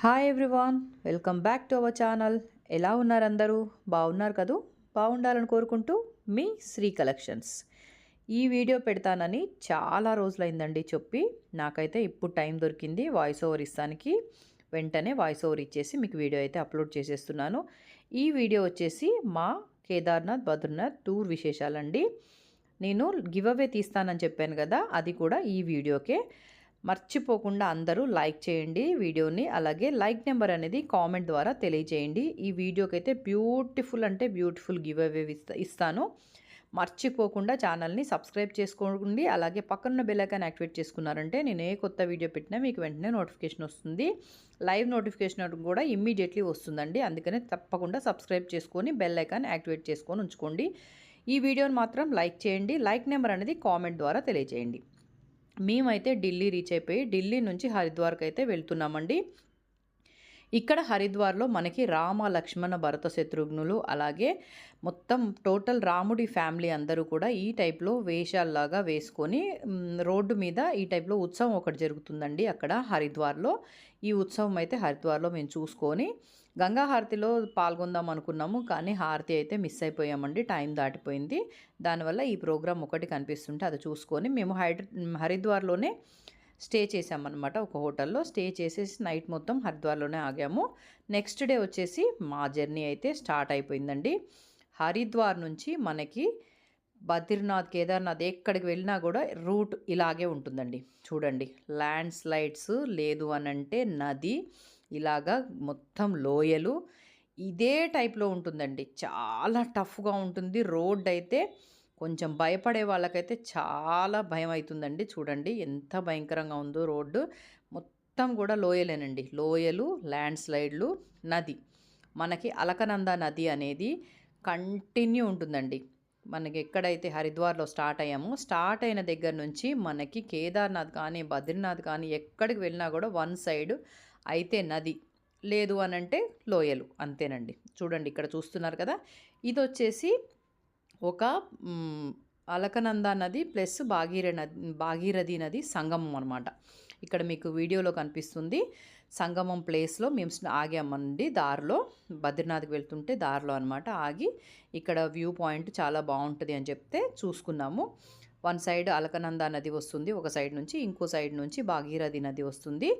Hi everyone welcome back to our channel ఎలా ఉన్నారు అందరూ బాగున్నారు కదూ? బాగుండాలని కోరుకుంటూ మీ శ్రీ కలెక్షన్స్. ఈ వీడియో పెడతానని చాలా రోజులైందండి చెప్పి. నాకైతే ఇప్పుడు టైం దొరికింది వాయిస్ ఓవర్ ఇస్తానికి. వెంటనే వాయిస్ ఓవర్ ఇచ్చేసి మీకు వీడియో అయితే అప్లోడ్ చేసేస్తున్నాను. ఈ వీడియో వచ్చేసి మా కేదార్నాథ్ బద్రీనాథ్ టూర్ విశేషాలండి. నేను గివ్ అవే తీస్తానని చెప్పాను కదా అది కూడా ఈ వీడియోకే. మర్చిపోకుండా అందరూ లైక్ చేయండి వీడియోని. అలాగే లైక్ నెంబర్ అనేది కామెంట్ ద్వారా తెలియజేయండి. ఈ వీడియోకి అయితే బ్యూటిఫుల్ అంటే బ్యూటిఫుల్ గివ్ అవే ఇస్తాను. మర్చిపోకుండా ఛానల్ని సబ్స్క్రైబ్ చేసుకోండి. అలాగే పక్కన బెల్లైకాన్ యాక్టివేట్ చేసుకున్నారంటే నేను ఏ కొత్త వీడియో పెట్టినా మీకు వెంటనే నోటిఫికేషన్ వస్తుంది. లైవ్ నోటిఫికేషన్ కూడా ఇమ్మీడియట్లీ వస్తుందండి. అందుకనే తప్పకుండా సబ్స్క్రైబ్ చేసుకొని బెల్ ఐకాన్ యాక్టివేట్ చేసుకొని ఉంచుకోండి. ఈ వీడియోని మాత్రం లైక్ చేయండి. లైక్ నెంబర్ అనేది కామెంట్ ద్వారా తెలియజేయండి. మేమైతే ఢిల్లీ రీచ్ అయిపోయి ఢిల్లీ నుంచి హరిద్వార్కి అయితే వెళ్తున్నామండి. ఇక్కడ హరిద్వార్లో మనకి రామ లక్ష్మణ భరత శత్రుఘ్నులు అలాగే మొత్తం టోటల్ రాముడి ఫ్యామిలీ అందరూ కూడా ఈ టైప్లో వేషాల్లాగా వేసుకొని రోడ్డు మీద ఈ టైప్లో ఉత్సవం ఒకటి జరుగుతుందండి అక్కడ హరిద్వార్లో. ఈ ఉత్సవం అయితే హరిద్వార్లో మేము చూసుకొని గంగా హారతిలో పాల్గొందాం అనుకున్నాము కానీ హారతి అయితే మిస్ అయిపోయామండి. టైం దాటిపోయింది. దానివల్ల ఈ ప్రోగ్రామ్ ఒకటి కనిపిస్తుంటే అది చూసుకొని మేము హైడ్ర హరిద్వార్లోనే స్టే చేసామన్నమాట ఒక హోటల్లో స్టే చేసేసి నైట్ మొత్తం హరిద్వార్లోనే ఆగాము. నెక్స్ట్ డే వచ్చేసి మా జర్నీ అయితే స్టార్ట్ అయిపోయిందండి. హరిద్వార్ నుంచి మనకి బద్రీనాథ్ కేదార్నాథ్ ఎక్కడికి వెళ్ళినా కూడా రూట్ ఇలాగే ఉంటుందండి. చూడండి ల్యాండ్ స్లైడ్స్ లేదు అని అంటే నది ఇలాగా మొత్తం లోయలు ఇదే టైప్లో ఉంటుందండి. చాలా టఫ్గా ఉంటుంది. రోడ్ అయితే కొంచెం భయపడే వాళ్ళకైతే చాలా భయం అవుతుందండి చూడండి ఎంత భయంకరంగా ఉందో రోడ్డు. మొత్తం కూడా లోయలేనండి. లోయలు ల్యాండ్ స్లైడ్లు నది. మనకి అలకనంద నది అనేది కంటిన్యూ ఉంటుందండి. మనకి ఎక్కడైతే హరిద్వార్లో స్టార్ట్ అయ్యామో స్టార్ట్ అయిన దగ్గర నుంచి మనకి కేదార్నాథ్ కానీ బద్రీనాథ్ కానీ ఎక్కడికి వెళ్ళినా కూడా వన్ సైడ్ అయితే నది. లేదు అని అంటే లోయలు. అంతేనండి. చూడండి ఇక్కడ చూస్తున్నారు కదా. ఇది వచ్చేసి ఒక అలకనంద నది ప్లస్ భాగీర నది భాగీరథి నది సంగమం అనమాట ఇక్కడ మీకు వీడియోలో కనిపిస్తుంది. సంగమం ప్లేస్లో మేము ఆగామండి దారిలో. బద్రీనాథ్కి వెళ్తుంటే దారిలో అనమాట ఆగి ఇక్కడ వ్యూ పాయింట్ చాలా బాగుంటుంది అని చెప్తే చూసుకున్నాము. వన్ సైడ్ అలకనంద నది వస్తుంది ఒక సైడ్ నుంచి ఇంకో సైడ్ నుంచి భాగీరథి నది వస్తుంది.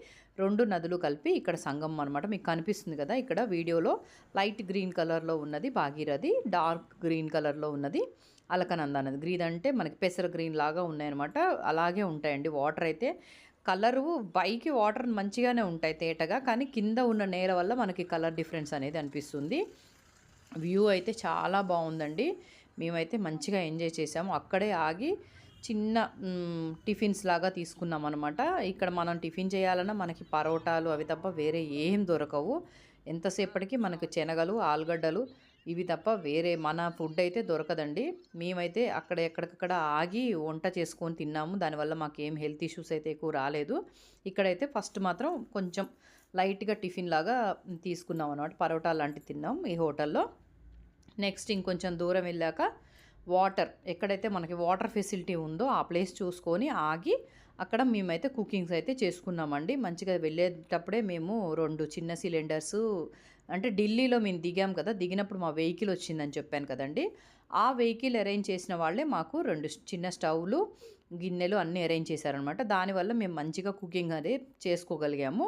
రెండు నదులు కలిపి ఇక్కడ సంగమం అనమాట మీకు కనిపిస్తుంది కదా ఇక్కడ వీడియోలో. లైట్ గ్రీన్ కలర్లో ఉన్నది భాగీరథి డార్క్ గ్రీన్ కలర్లో ఉన్నది అలకనంద నది. గ్రీన్ అంటే మనకి పెసర గ్రీన్ లాగా ఉన్నాయన్నమాట. అలాగే ఉంటాయండి వాటర్ అయితే. కలరు పైకి వాటర్ మంచిగానే ఉంటాయి తేటగా కానీ కింద ఉన్న నేల వల్ల మనకి కలర్ డిఫరెన్స్ అనేది అనిపిస్తుంది. వ్యూ అయితే చాలా బాగుందండి. మేమైతే మంచిగా ఎంజాయ్ చేసాము. అక్కడే ఆగి చిన్న టిఫిన్స్ లాగా తీసుకున్నాం అనమాట ఇక్కడ మనం టిఫిన్ చేయాలన్నా మనకి పరోటాలు అవి తప్ప వేరే ఏం దొరకవు. ఎంతసేపటికి మనకు శనగలు ఆలుగడ్డలు ఇవి తప్ప వేరే మన ఫుడ్ అయితే దొరకదండి. మేమైతే అక్కడ ఎక్కడికక్కడ ఆగి వంట చేసుకొని తిన్నాము. దానివల్ల మాకు ఏం హెల్త్ ఇష్యూస్ అయితే ఎక్కువ రాలేదు. ఇక్కడైతే ఫస్ట్ మాత్రం కొంచెం లైట్గా టిఫిన్ లాగా తీసుకున్నాం అనమాట పరోటా లాంటివి తిన్నాం ఈ హోటల్లో. నెక్స్ట్ ఇంకొంచెం దూరం వెళ్ళాక వాటర్ ఎక్కడైతే మనకి వాటర్ ఫెసిలిటీ ఉందో ఆ ప్లేస్ చూసుకొని ఆగి అక్కడ మేమైతే కుకింగ్స్ అయితే చేసుకున్నామండి. మంచిగా వెళ్ళేటప్పుడే మేము రెండు చిన్న సిలిండర్స్ అంటే ఢిల్లీలో మేము దిగాం కదా దిగినప్పుడు మా వెహికల్ వచ్చిందని చెప్పాను కదండి. ఆ వెహికల్ అరేంజ్ చేసిన వాళ్ళే మాకు రెండు చిన్న స్టవ్లు గిన్నెలు అన్నీ అరేంజ్ చేశారనమాట దానివల్ల మేము మంచిగా కుకింగ్ అనేది చేసుకోగలిగాము.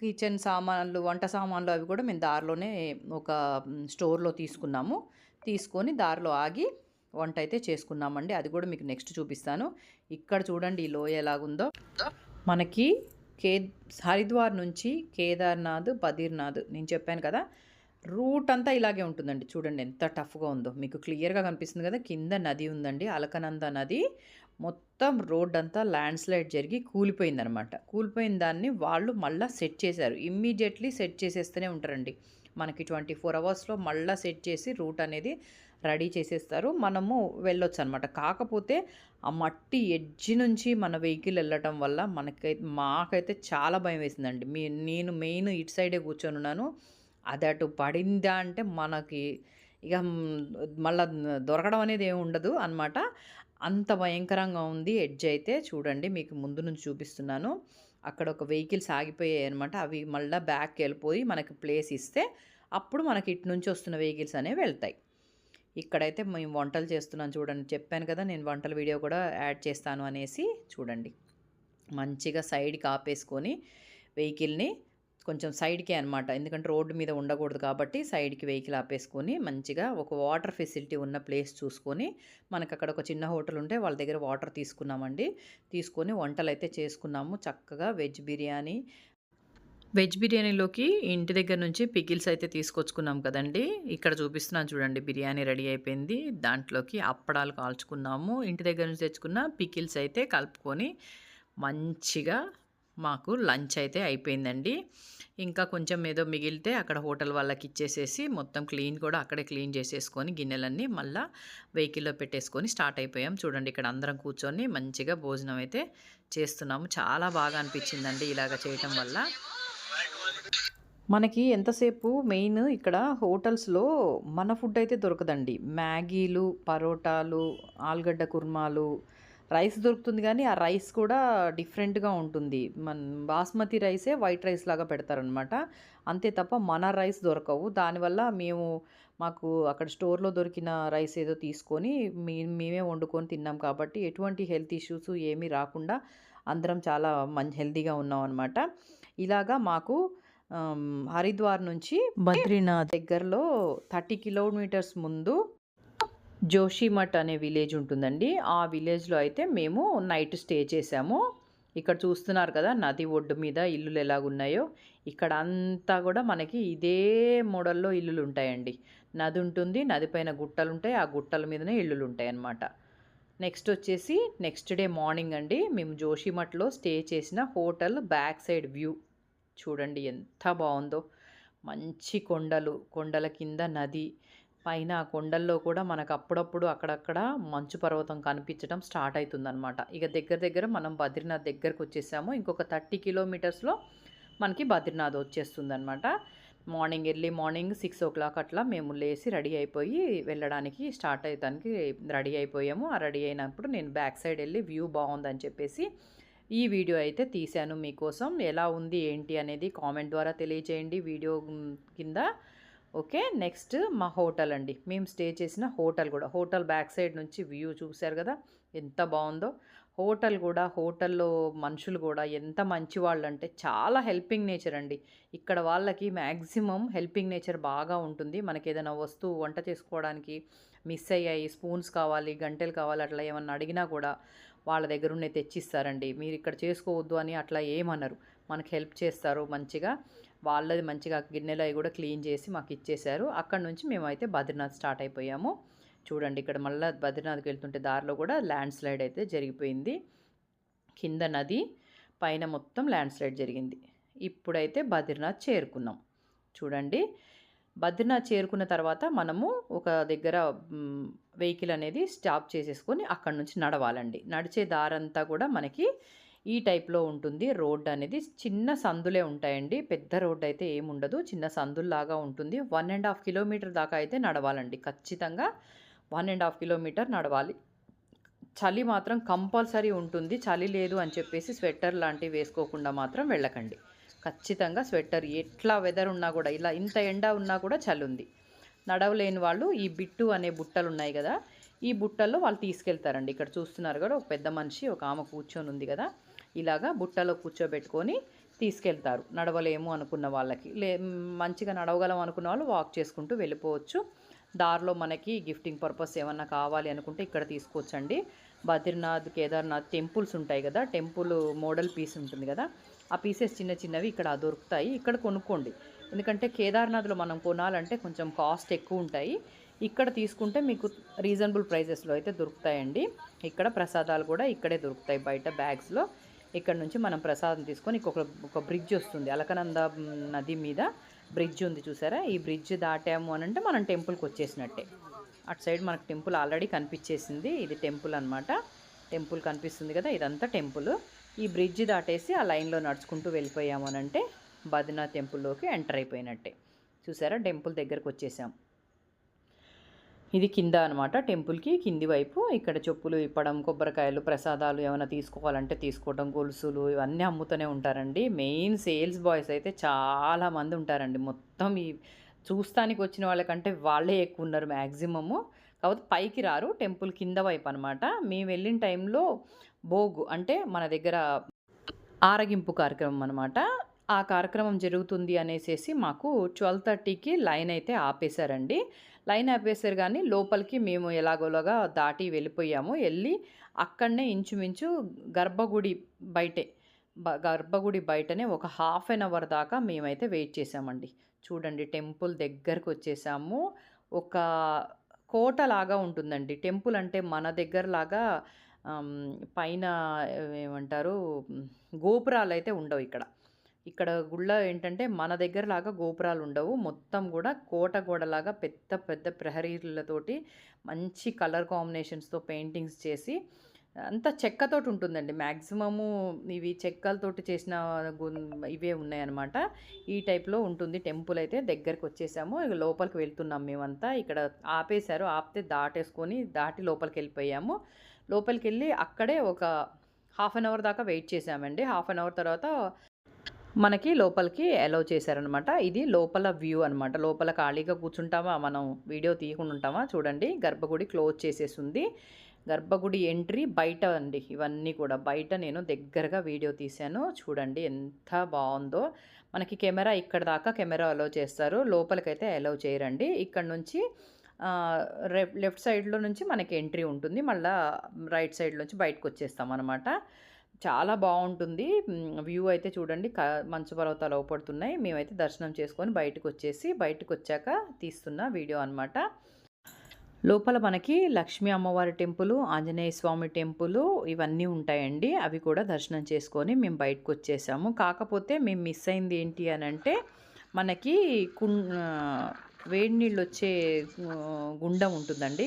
కిచెన్ సామాన్లు వంట సామాన్లు అవి కూడా మేము దారిలోనే ఒక స్టోర్లో తీసుకున్నాము. తీసుకొని దారిలో ఆగి వంట అయితే చేసుకున్నామండి. అది కూడా మీకు నెక్స్ట్ చూపిస్తాను. ఇక్కడ చూడండి ఈ లోయ ఎలాగుందో. మనకి కే హరిద్వార్ నుంచి కేదార్నాథ్ బదీర్నాథ్ నేను చెప్పాను కదా రూట్ అంతా ఇలాగే ఉంటుందండి. చూడండి ఎంత టఫ్గా ఉందో. మీకు క్లియర్గా కనిపిస్తుంది కదా కింద నది ఉందండి అలకనంద నది. మొత్తం రోడ్ అంతా ల్యాండ్ స్లైడ్ జరిగి కూలిపోయిందనమాట. కూలిపోయిన దాన్ని వాళ్ళు మళ్ళీ సెట్ చేశారు. ఇమ్మీడియట్లీ సెట్ చేసేస్తూనే ఉంటారండి. మనకి ట్వంటీ ఫోర్ అవర్స్లో మళ్ళీ సెట్ చేసి రూట్ అనేది రెడీ చేసేస్తారు. మనము వెళ్ళొచ్చు అనమాట కాకపోతే ఆ మట్టి ఎడ్జి నుంచి మన వెహికల్ వెళ్ళటం వల్ల మనకైతే మాకైతే చాలా భయం వేసిందండి. మీ నేను మెయిన్ ఇటు సైడే కూర్చొని ఉన్నాను. అది అటు పడిందా అంటే మనకి ఇక మళ్ళీ దొరకడం అనేది ఏమి ఉండదు అనమాట అంత భయంకరంగా ఉంది ఎడ్జ్ అయితే. చూడండి మీకు ముందు నుంచి చూపిస్తున్నాను. అక్కడ ఒక వెహికల్స్ ఆగిపోయాయి అనమాట అవి మళ్ళీ బ్యాక్ వెళ్ళిపోయి మనకి ప్లేస్ ఇస్తే అప్పుడు మనకి ఇటు నుంచి వస్తున్న వెహికల్స్ అనేవి వెళ్తాయి. ఇక్కడైతే మేము వంటలు చేస్తున్నాను చూడండి. చెప్పాను కదా నేను వంటల వీడియో కూడా యాడ్ చేస్తాను అనేసి చూడండి. మంచిగా సైడ్కి ఆపేసుకొని వెహికల్ని కొంచెం సైడ్కే అనమాట ఎందుకంటే రోడ్డు మీద ఉండకూడదు కాబట్టి సైడ్కి వెహికల్ ఆపేసుకొని మంచిగా ఒక వాటర్ ఫెసిలిటీ ఉన్న ప్లేస్ చూసుకొని మనకు అక్కడ ఒక చిన్న హోటల్ ఉంటే వాళ్ళ దగ్గర వాటర్ తీసుకున్నామండి. తీసుకొని వంటలు అయితే చేసుకున్నాము. చక్కగా వెజ్ బిర్యానీ. వెజ్ బిర్యానీలోకి ఇంటి దగ్గర నుంచి పికిల్స్ అయితే తీసుకొచ్చుకున్నాం కదండి. ఇక్కడ చూపిస్తున్నాను చూడండి బిర్యానీ రెడీ అయిపోయింది. దాంట్లోకి అప్పడాలు కాల్చుకున్నాము. ఇంటి దగ్గర నుంచి తెచ్చుకున్న పికిల్స్ అయితే కలుపుకొని మంచిగా మాకు లంచ్ అయితే అయిపోయిందండి. ఇంకా కొంచెం ఏదో మిగిలితే అక్కడ హోటల్ వాళ్ళకి ఇచ్చేసేసి మొత్తం క్లీన్ కూడా అక్కడే క్లీన్ చేసేసుకొని గిన్నెలన్నీ మళ్ళీ వెహికల్లో పెట్టేసుకొని స్టార్ట్ అయిపోయాం. చూడండి ఇక్కడ అందరం కూర్చొని మంచిగా భోజనం అయితే చేస్తున్నాము. చాలా బాగా అనిపించిందండి ఇలాగ చేయటం వల్ల. మనకి ఎంతసేపు మెయిన్ ఇక్కడ హోటల్స్లో మన ఫుడ్ అయితే దొరకదండి. మ్యాగీలు పరోటాలు ఆలుగడ్డ కుర్మాలు రైస్ దొరుకుతుంది కానీ ఆ రైస్ కూడా డిఫరెంట్గా ఉంటుంది. మన బాస్మతి రైసే వైట్ రైస్ లాగా పెడతారనమాట అంతే తప్ప మన రైస్ దొరకవు. దానివల్ల మేము మాకు అక్కడ స్టోర్లో దొరికిన రైస్ ఏదో తీసుకొని మీ మేమే వండుకొని తిన్నాం కాబట్టి ఎటువంటి హెల్త్ ఇష్యూస్ ఏమీ రాకుండా అందరం చాలా మంచి హెల్తీగా ఉన్నాం అనమాట ఇలాగా మాకు హరిద్వార్ నుంచి బద్రీనాథ్. దగ్గరలో థర్టీ కిలోమీటర్స్ ముందు జోషిమఠ్ అనే విలేజ్ ఉంటుందండి. ఆ విలేజ్లో అయితే మేము నైట్ స్టే చేసాము. ఇక్కడ చూస్తున్నారు కదా నది ఒడ్డు మీద ఇల్లులు ఎలాగున్నాయో. ఇక్కడ అంతా కూడా మనకి ఇదే మోడల్లో ఇల్లులు ఉంటాయండి. నది ఉంటుంది నది పైన గుట్టలు ఉంటాయి ఆ గుట్టల మీదనే ఇల్లులు ఉంటాయి అన్నమాట నెక్స్ట్ వచ్చేసి నెక్స్ట్ డే మార్నింగ్ అండి మేము జోషిమఠ్లో స్టే చేసిన హోటల్ బ్యాక్ సైడ్ వ్యూ. చూడండి ఎంత బాగుందో. మంచి కొండలు కొండల కింద నది. పైన కొండల్లో కూడా మనకు అప్పుడప్పుడు అక్కడక్కడ మంచు పర్వతం కనిపించడం స్టార్ట్ అవుతుందనమాట ఇక దగ్గర దగ్గర మనం బద్రీనాథ్ దగ్గరకు వచ్చేసాము. ఇంకొక థర్టీ కిలోమీటర్స్లో మనకి బద్రీనాథ్ వచ్చేస్తుంది అనమాట morning early morning six o'clock అట్లా మేము లేచి రెడీ అయిపోయి వెళ్ళడానికి స్టార్ట్ అయ్యడానికి రెడీ అయిపోయాము. ఆ రెడీ అయినప్పుడు నేను బ్యాక్ సైడ్ వెళ్ళి వ్యూ బాగుందని చెప్పేసి ఈ వీడియో అయితే తీశాను మీకోసం. ఎలా ఉంది ఏంటి అనేది కామెంట్ ద్వారా తెలియజేయండి వీడియో కింద. ఓకే నెక్స్ట్ మా హోటల్ అండి. మేము స్టే చేసిన హోటల్ కూడా. హోటల్ బ్యాక్ సైడ్ నుంచి వ్యూ చూశారు కదా ఎంత బాగుందో. హోటల్ కూడా హోటల్లో మనుషులు కూడా ఎంత మంచి వాళ్ళు అంటే చాలా హెల్పింగ్ నేచర్ అండి. ఇక్కడ వాళ్ళకి మ్యాక్సిమం హెల్పింగ్ నేచర్ బాగా ఉంటుంది. మనకి ఏదైనా వస్తువు వంట చేసుకోవడానికి మిస్ అయ్యాయి స్పూన్స్ కావాలి గంటెలు కావాలి అట్లా ఏమన్నా అడిగినా కూడా వాళ్ళ దగ్గర ఉన్నవి తెచ్చిస్తారండి. మీరు ఇక్కడ చేసుకోవద్దు అని అట్లా ఏమనరు. మనకి హెల్ప్ చేస్తారు మంచిగా. వాళ్ళది మంచిగా గిన్నెలు అవి కూడా క్లీన్ చేసి మాకు ఇచ్చేశారు. అక్కడ నుంచి మేమైతే బద్రీనాథ్ స్టార్ట్ అయిపోయాము. చూడండి ఇక్కడ మళ్ళీ బద్రీనాథ్కి వెళ్తుంటే దారిలో కూడా ల్యాండ్ స్లైడ్ అయితే జరిగిపోయింది. కింద నది పైన మొత్తం ల్యాండ్ స్లైడ్ జరిగింది. ఇప్పుడైతే బద్రీనాథ్ చేరుకున్నాం. చూడండి బద్రీనాథ్ చేరుకున్న తర్వాత మనము ఒక దగ్గర వెహికల్ అనేది స్టాప్ చేసేసుకొని అక్కడ నుంచి నడవాలండి. నడిచే దారంతా కూడా మనకి ఈ టైప్లో ఉంటుంది. రోడ్ అనేది చిన్న సందులే ఉంటాయండి. పెద్ద రోడ్ అయితే ఏముండదు. చిన్న సందుల్లాగా ఉంటుంది. వన్ అండ్ హాఫ్ కిలోమీటర్ దాకా అయితే నడవాలండి. ఖచ్చితంగా వన్ అండ్ హాఫ్ కిలోమీటర్ నడవాలి. చలి మాత్రం కంపల్సరీ ఉంటుంది. చలి లేదు అని చెప్పేసి స్వెటర్ లాంటివి వేసుకోకుండా మాత్రం వెళ్ళకండి. ఖచ్చితంగా స్వెటర్ ఎట్లా వెదర్ ఉన్నా కూడా ఇలా ఇంత ఎండ ఉన్నా కూడా చలి ఉంది. నడవలేని వాళ్ళు ఈ బిట్టు అనే బుట్టలు ఉన్నాయి కదా ఈ బుట్టల్లో వాళ్ళు తీసుకెళ్తారండి. ఇక్కడ చూస్తున్నారు కదా ఒక పెద్ద మనిషి ఒక ఆమె కూర్చొని ఉంది కదా. ఇలాగా బుట్టలో కూర్చోబెట్టుకొని తీసుకెళ్తారు. నడవలేము అనుకున్న వాళ్ళకి. లే మంచిగా నడవగలం అనుకున్న వాళ్ళు వాక్ చేసుకుంటూ వెళ్ళిపోవచ్చు. దారిలో మనకి గిఫ్టింగ్ పర్పస్ ఏమన్నా కావాలి అనుకుంటే ఇక్కడ తీసుకోవచ్చండి. బద్రీనాథ్ కేదార్నాథ్ టెంపుల్స్ ఉంటాయి కదా. టెంపుల్ మోడల్ పీస్ ఉంటుంది కదా. ఆ పీసెస్ చిన్న చిన్నవి ఇక్కడ దొరుకుతాయి. ఇక్కడ కొనుక్కోండి. ఎందుకంటే కేదార్నాథ్లో మనం కొనాలంటే కొంచెం కాస్ట్ ఎక్కువ ఉంటాయి. ఇక్కడ తీసుకుంటే మీకు రీజనబుల్ ప్రైజెస్లో అయితే దొరుకుతాయండి. ఇక్కడ ప్రసాదాలు కూడా ఇక్కడే దొరుకుతాయి బయట బ్యాగ్స్లో ఇక్కడ నుంచి మనం ప్రసాదం తీసుకొని ఇంకొక ఒక బ్రిడ్జ్ వస్తుంది. అలకనంద నది మీద బ్రిడ్జ్ ఉంది చూసారా? ఈ బ్రిడ్జ్ దాటాము అని అంటే మనం టెంపుల్కి వచ్చేసినట్టే. అటు సైడ్ మనకు టెంపుల్ ఆల్రెడీ కనిపించేసింది. ఇది టెంపుల్ అన్నమాట. టెంపుల్ కనిపిస్తుంది కదా ఇదంతా టెంపుల్ ఈ బ్రిడ్జ్ దాటేసి ఆ లైన్లో నడుచుకుంటూ వెళ్ళిపోయాము అని అంటే బద్రీనాథ్ టెంపుల్లోకి ఎంటర్ అయిపోయినట్టే. చూసారా? టెంపుల్ దగ్గరకు వచ్చేసాం. ఇది కింద అనమాట టెంపుల్కి కింది వైపు ఇక్కడ చెప్పులు ఇప్పడం కొబ్బరికాయలు ప్రసాదాలు ఏమైనా తీసుకోవాలంటే తీసుకోవడం గొలుసులు ఇవన్నీ అమ్ముతూనే ఉంటారండి. మెయిన్ సేల్స్ బాయ్స్ అయితే చాలా మంది ఉంటారండి. మొత్తం ఈ చూస్తానికి వచ్చిన వాళ్ళకంటే వాళ్ళే ఎక్కువ ఉన్నారు మ్యాక్సిమము కాకపోతే పైకి రారు టెంపుల్ కింద వైపు అనమాట మేము వెళ్ళిన టైంలో భోగు అంటే మన దగ్గర ఆరగింపు కార్యక్రమం అనమాట ఆ కార్యక్రమం జరుగుతుంది అనేసి మాకు ట్వెల్వ్ థర్టీకి లైన్ అయితే ఆపేశారండి. లైన్ ఆపేశారు కానీ లోపలికి మేము ఎలాగోలాగా దాటి వెళ్ళిపోయాము. వెళ్ళి అక్కడనే ఇంచుమించు గర్భగుడి బయటే గర్భగుడి బయటనే ఒక హాఫ్ అన్ అవర్ దాకా మేమైతే వెయిట్ చేసామండి. చూడండి టెంపుల్ దగ్గరకు వచ్చేసాము. ఒక కోట లాగా ఉంటుందండి. టెంపుల్ అంటే మన దగ్గర లాగా పైన ఏమంటారు గోపురాలు అయితే ఉండవు ఇక్కడ. ఇక్కడ గుళ్ళ ఏంటంటే మన దగ్గర లాగా గోపురాలు ఉండవు మొత్తం కూడా కోట గోడలాగా పెద్ద పెద్ద ప్రహరీలతోటి మంచి కలర్ కాంబినేషన్స్తో పెయింటింగ్స్ చేసి అంత చెక్కతోటి ఉంటుందండి మ్యాక్సిమము ఇవి చెక్కలతోటి చేసిన ఇవే ఉన్నాయన్నమాట. ఈ టైప్లో ఉంటుంది. టెంపుల్ అయితే దగ్గరికి వచ్చేసాము ఇక లోపలికి వెళ్తున్నాం మేమంతా. ఇక్కడ ఆపేశారు. ఆపితే దాటేసుకొని దాటి లోపలికి వెళ్ళిపోయాము లోపలికి వెళ్ళి అక్కడే ఒక హాఫ్ అన్ అవర్ దాకా వెయిట్ చేసామండి హాఫ్ అన్ అవర్ తర్వాత మనకి లోపలికి అలౌ చేశారనమాట ఇది లోపల వ్యూ అనమాట లోపల ఖాళీగా కూర్చుంటామా? మనం వీడియో తీయకుండా ఉంటామా? చూడండి. గర్భగుడి క్లోజ్ చేసేసింది. గర్భగుడి ఎంట్రీ బయట అండి. ఇవన్నీ కూడా బయట నేను దగ్గరగా వీడియో తీశాను. చూడండి ఎంత బాగుందో. మనకి కెమెరా ఇక్కడ దాకా కెమెరా అలౌ చేస్తారు. లోపలికైతే అలౌ చేయరండి. ఇక్కడ నుంచి లెఫ్ట్ సైడ్లో నుంచి మనకి ఎంట్రీ ఉంటుంది. మళ్ళీ రైట్ సైడ్ నుంచి బయటకు వచ్చేస్తాం అనమాట చాలా బాగుంటుంది. వ్యూ అయితే చూడండి. క మంచు పర్వతాలు అవపడుతున్నాయి మేమైతే దర్శనం చేసుకొని బయటకు వచ్చేసి బయటకు వచ్చాక తీస్తున్న వీడియో అనమాట లోపల మనకి లక్ష్మీ అమ్మవారి టెంపుల్ ఆంజనేయ స్వామి టెంపుల్ ఇవన్నీ ఉంటాయండి. అవి కూడా దర్శనం చేసుకొని మేము బయటకు వచ్చేసాము కాకపోతే మేము మిస్ అయింది ఏంటి అని అంటే మనకి కుం వేడి నీళ్ళు వచ్చే గుండం ఉంటుందండి.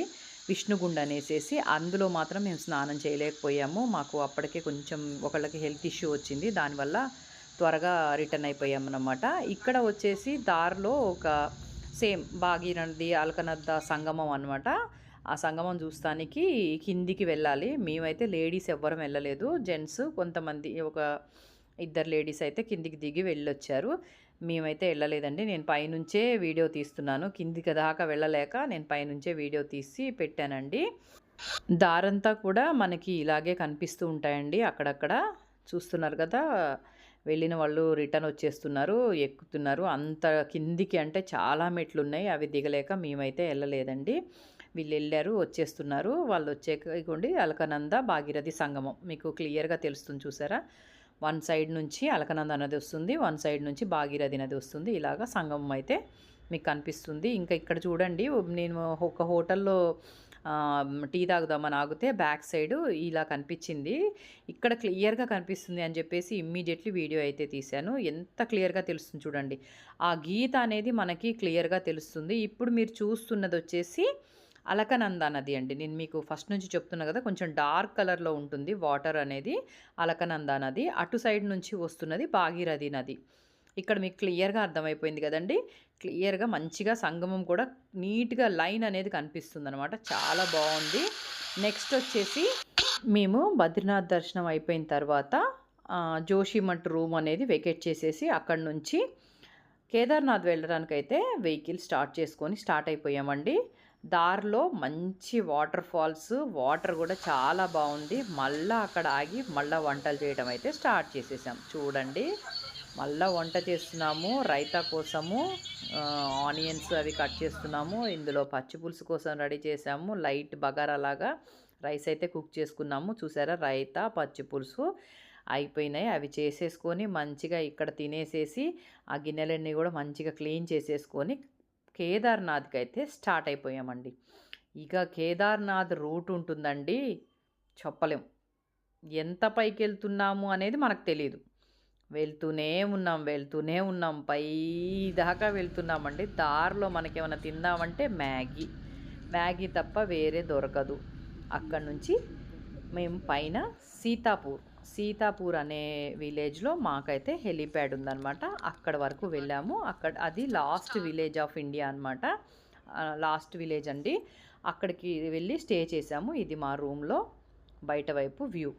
విష్ణుగుండ అనేసేసి అందులో మాత్రం మేము స్నానం చేయలేకపోయాము. మాకు అప్పటికే కొంచెం ఒకళ్ళకి హెల్త్ ఇష్యూ వచ్చింది. దానివల్ల త్వరగా రిటర్న్ అయిపోయాం అన్నమాట ఇక్కడ వచ్చేసి దారిలో ఒక సేమ్ భాగీరథి అలకనద్ద సంగమం అనమాట ఆ సంగమం చూస్తానికి కిందికి వెళ్ళాలి. మేమైతే లేడీస్ ఎవ్వరం వెళ్ళలేదు. జెంట్స్ కొంతమంది ఒక ఇద్దరు లేడీస్ అయితే కిందికి దిగి వెళ్ళొచ్చారు. మేమైతే వెళ్ళలేదండి నేను పైనుంచే వీడియో తీస్తున్నాను. కిందికి దాకా వెళ్ళలేక నేను పైనుంచే వీడియో తీసి పెట్టానండి. దారంతా కూడా మనకి ఇలాగే కనిపిస్తూ ఉంటాయండి అక్కడక్కడ. చూస్తున్నారు కదా వెళ్ళిన వాళ్ళు రిటర్న్ వచ్చేస్తున్నారు ఎక్కుతున్నారు. అంత కిందికి అంటే చాలా మెట్లు ఉన్నాయి అవి దిగలేక మేమైతే వెళ్ళలేదండి వీళ్ళు వెళ్ళారు వచ్చేస్తున్నారు. వాళ్ళు వచ్చే ఇగోండి అలకనంద భాగీరథి సంగమం. మీకు క్లియర్గా తెలుస్తుంది చూసారా? వన్ సైడ్ నుంచి అలకనంద నది వస్తుంది వన్ సైడ్ నుంచి భాగీరథి నది వస్తుంది. ఇలాగా సంగమం అయితే మీకు కనిపిస్తుంది. ఇంకా ఇక్కడ చూడండి నేను ఒక హోటల్లో టీ తాగుదామని ఆగితే బ్యాక్ సైడ్ ఇలా కనిపించింది. ఇక్కడ క్లియర్గా కనిపిస్తుంది అని చెప్పేసి ఇమ్మీడియట్లీ వీడియో అయితే తీశాను. ఎంత క్లియర్గా తెలుస్తుంది చూడండి. ఆ గీత అనేది మనకి క్లియర్గా తెలుస్తుంది. ఇప్పుడు మీరు చూస్తున్నది వచ్చేసి అలకనంద నది అండి. నేను మీకు ఫస్ట్ నుంచి చెప్తున్నా కదా కొంచెం డార్క్ కలర్లో ఉంటుంది వాటర్ అనేది అలకనంద నది. అటు సైడ్ నుంచి వస్తున్నది భాగీరథి నది. ఇక్కడ మీకు క్లియర్గా అర్థమైపోయింది కదండి. క్లియర్గా మంచిగా సంగమం కూడా నీట్గా లైన్ అనేది కనిపిస్తుంది అనమాట చాలా బాగుంది. నెక్స్ట్ వచ్చేసి మేము బద్రీనాథ్ దర్శనం అయిపోయిన తర్వాత జోషిమఠ్ రూమ్ అనేది వెకేట్ చేసేసి అక్కడ నుంచి కేదార్నాథ్ వెళ్ళడానికైతే వెహికల్ స్టార్ట్ చేసుకొని స్టార్ట్ అయిపోయామండి. దారిలో మంచి వాటర్ ఫాల్స్ వాటర్ కూడా చాలా బాగుంది. మళ్ళీ అక్కడ ఆగి మళ్ళీ వంటలు చేయడం అయితే స్టార్ట్ చేసేసాం. చూడండి. మళ్ళీ వంట చేస్తున్నాము. రైతా కోసము ఆనియన్స్ అవి కట్ చేస్తున్నాము. ఇందులో పచ్చి పులుసు కోసం రెడీ చేసాము. లైట్ బగారా లాగా రైస్ అయితే కుక్ చేసుకున్నాము. చూసారా? రైతా పచ్చి పులుసు అయిపోయినాయి. అవి చేసేసుకొని మంచిగా ఇక్కడ తినేసేసి ఆ గిన్నెలన్నీ కూడా మంచిగా క్లీన్ చేసేసుకొని కేదార్నాథ్కి అయితే స్టార్ట్ అయిపోయామండి. ఇక కేదార్నాథ్ రూట్ ఉంటుందండి. చెప్పలేం. ఎంత పైకి వెళ్తున్నాము అనేది మనకు తెలియదు వెళ్తూనే ఉన్నాం వెళ్తూనే ఉన్నాం. పై దాకా వెళ్తున్నామండి. దారిలో మనకేమైనా తిందామంటే మ్యాగీ. మ్యాగీ తప్ప వేరే దొరకదు. అక్కడి నుంచి మేము పైన సీతాపూర్. సీతాపూర్ అనే విలేజ్లో మాకైతే హెలీప్యాడ్ ఉందన్నమాట. అక్కడ వరకు వెళ్ళాము. అక్కడ అది లాస్ట్ విలేజ్ ఆఫ్ ఇండియా అనమాట లాస్ట్ విలేజ్ అండి. అక్కడికి వెళ్ళి స్టే చేసాము. ఇది మా రూమ్లో బయట వైపు వ్యూ.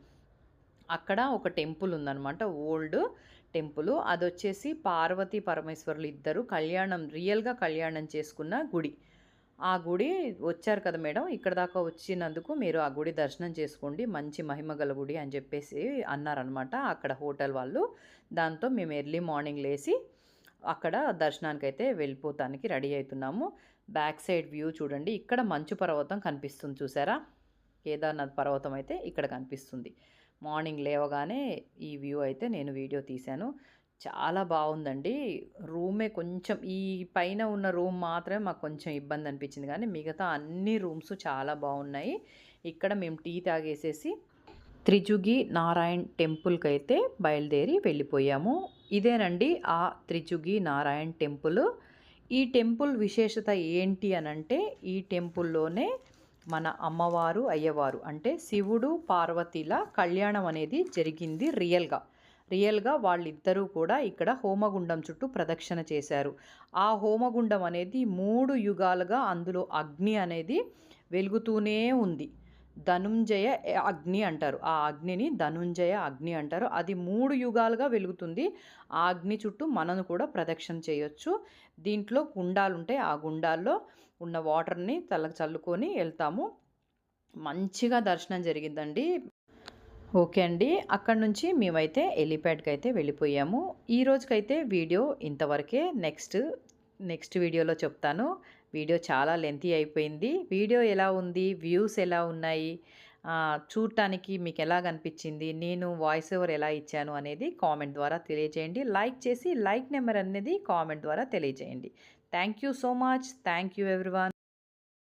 అక్కడ ఒక టెంపుల్ ఉందన్నమాట. Old temple. అది వచ్చేసి పార్వతీ పరమేశ్వరులు ఇద్దరు కళ్యాణం రియల్గా కళ్యాణం చేసుకున్న గుడి. ఆ గుడి వచ్చారు కదా మేడం. ఇక్కడ దాకా వచ్చినందుకు మీరు ఆ గుడి దర్శనం చేసుకోండి మంచి మహిమ గల గుడి అని చెప్పేసి అన్నారనమాట అక్కడ హోటల్ వాళ్ళు. దాంతో మేము ఎర్లీ మార్నింగ్ లేచి అక్కడ దర్శనానికి అయితే వెళ్ళిపోతానికి రెడీ అవుతున్నాము. బ్యాక్ సైడ్ వ్యూ చూడండి ఇక్కడ మంచు పర్వతం కనిపిస్తుంది చూసారా? కేదార్నాథ్ పర్వతం అయితే ఇక్కడ కనిపిస్తుంది. మార్నింగ్ లేవగానే ఈ వ్యూ అయితే నేను వీడియో తీశాను. చాలా బాగుందండి రూమే కొంచెం ఈ పైన ఉన్న రూమ్ మాత్రమే మాకు కొంచెం ఇబ్బంది అనిపించింది. కానీ మిగతా అన్ని రూమ్స్ చాలా బాగున్నాయి ఇక్కడ మేము టీ తాగేసేసి త్రిజుగి నారాయణ్ టెంపుల్కి అయితే బయలుదేరి వెళ్ళిపోయాము. ఇదేనండి ఆ త్రిజుగి నారాయణ్ టెంపుల్. ఈ టెంపుల్ విశేషత ఏంటి అనంటే ఈ టెంపుల్లోనే మన అమ్మవారు అయ్యవారు అంటే శివుడు పార్వతిల కళ్యాణం అనేది జరిగింది రియల్గా. రియల్గా వాళ్ళిద్దరూ కూడా ఇక్కడ హోమగుండం చుట్టూ ప్రదక్షిణ చేశారు. ఆ హోమగుండం అనేది మూడు యుగాలుగా అందులో అగ్ని అనేది వెలుగుతూనే ఉంది. ధనుంజయ అగ్ని అంటారు. ఆ అగ్నిని ధనుంజయ అగ్ని అంటారు. అది మూడు యుగాలుగా వెలుగుతుంది. ఆ అగ్ని చుట్టూ మనను కూడా ప్రదక్షిణ చేయొచ్చు. దీంట్లో గుండాలు ఉంటాయి ఆ గుండాల్లో ఉన్న వాటర్ని తలకు చల్లుకొని వెళ్తాము. మంచిగా దర్శనం జరిగిందండి ఓకే అండి. అక్కడ నుంచి మేమైతే ఎలిప్యాడ్కి అయితే వెళ్ళిపోయాము. ఈ రోజుకైతే వీడియో ఇంతవరకే నెక్స్ట్ నెక్స్ట్ వీడియోలో చెప్తాను. వీడియో చాలా లెంతీ అయిపోయింది. వీడియో ఎలా ఉంది? వ్యూస్ ఎలా ఉన్నాయి? చూడటానికి మీకు ఎలా అనిపించింది? నేను వాయిస్ ఓవర్ ఎలా ఇచ్చాను అనేది కామెంట్ ద్వారా తెలియజేయండి. లైక్ చేసి లైక్ నెంబర్ అనేది కామెంట్ ద్వారా తెలియజేయండి. Thank you so much. Thank you everyone.